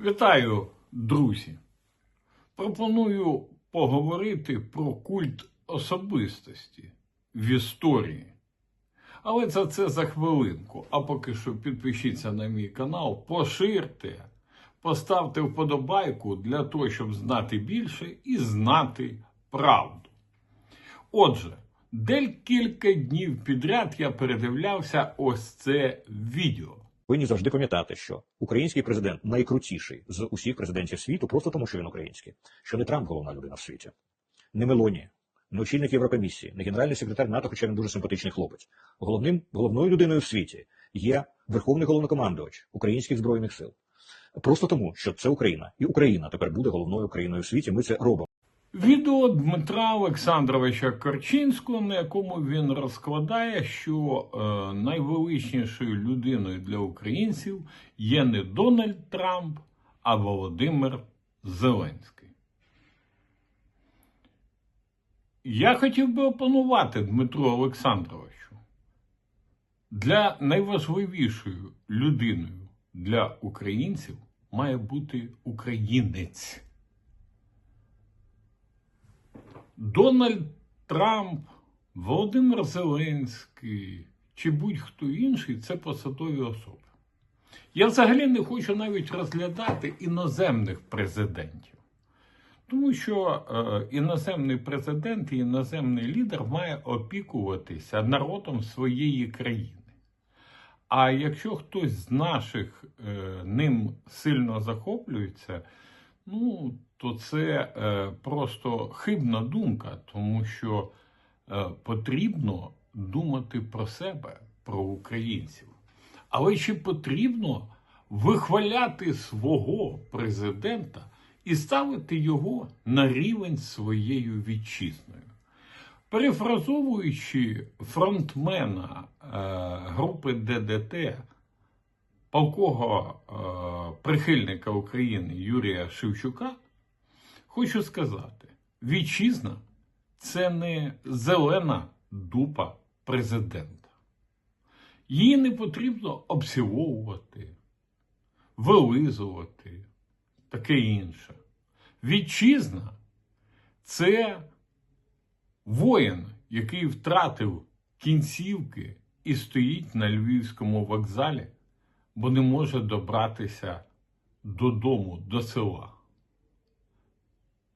Вітаю, друзі! Пропоную поговорити про культ особистості в історії. Але за це за хвилинку. А поки що підпишіться на мій канал, поширте, поставте вподобайку для того, щоб знати більше і знати правду. Отже, декілька днів підряд я передивлявся ось це відео. Повинні завжди пам'ятати, що український президент найкрутіший з усіх президентів світу, просто тому, що він український, що не Трамп головна людина в світі, не Мелоні, не очільник Єврокомісії, не генеральний секретар НАТО, хоча він дуже симпатичний хлопець. Головним головною людиною в світі є верховний головнокомандувач українських збройних сил. Просто тому, що це Україна, і Україна тепер буде головною країною в світі. Ми це робимо. Відео Дмитра Олександровича Корчинського, на якому він розкладає, що е, найвеличнішою людиною для українців є не Дональд Трамп, а Володимир Зеленський. Я хотів би опанувати Дмитру Олександровичу. Для найважливішою людиною для українців має бути українець. Дональд Трамп, Володимир Зеленський чи будь-хто інший це посадові особи. Я взагалі не хочу навіть розглядати іноземних президентів. Тому що е, іноземний президент і іноземний лідер має опікуватися народом своєї країни. А якщо хтось з наших е, ним сильно захоплюється, ну, то це е, просто хибна думка, тому що е, потрібно думати про себе, про українців. Але чи потрібно вихваляти свого президента і ставити його на рівень своєю вітчизною? Перефразовуючи фронтмена е, групи ДДТ, полкого е, прихильника України Юрія Шевчука, хочу сказати: вітчизна це не зелена дупа президента. Її не потрібно обсівовувати, вилизувати, таке інше. Вітчизна це воїн, який втратив кінцівки і стоїть на львівському вокзалі, бо не може добратися додому, до села.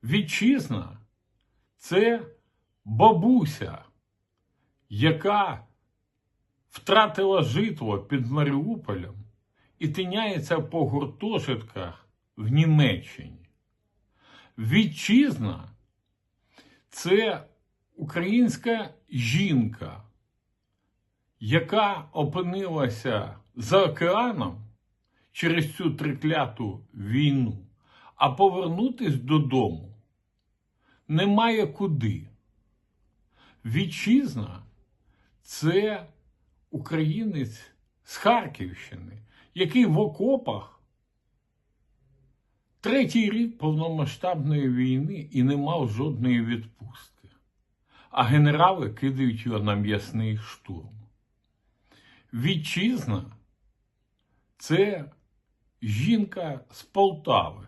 Вітчизна це бабуся, яка втратила житло під Маріуполем і тиняється по гуртожитках в Німеччині. Вітчизна це українська жінка, яка опинилася за океаном через цю трикляту війну, а повернутись додому немає куди. Вітчизна це українець з Харківщини, який в окопах третій рік повномасштабної війни і не мав жодної відпустки. А генерали кидають його на м'ясний штурм. Вітчизна це жінка з Полтави,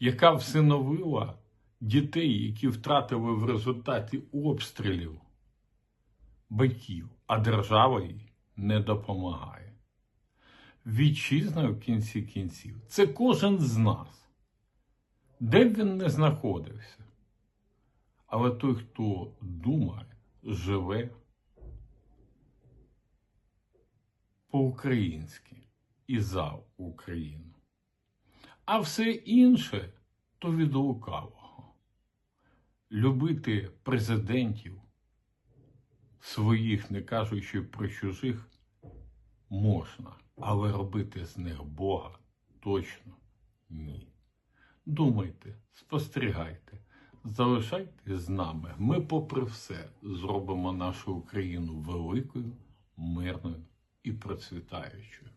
яка всиновила дітей, які втратили в результаті обстрілів батьків, а держава їй не допомагає. Вітчизна в кінці кінців це кожен з нас, де б він не знаходився. Але той, хто думає, живе по-українськи і за Україну. А все інше то від лукавого. Любити президентів своїх, не кажучи про чужих, можна, але робити з них Бога точно ні. Думайте, спостерігайте, залишайтесь з нами. Ми, попри все, зробимо нашу Україну великою, мирною і процвітаючою.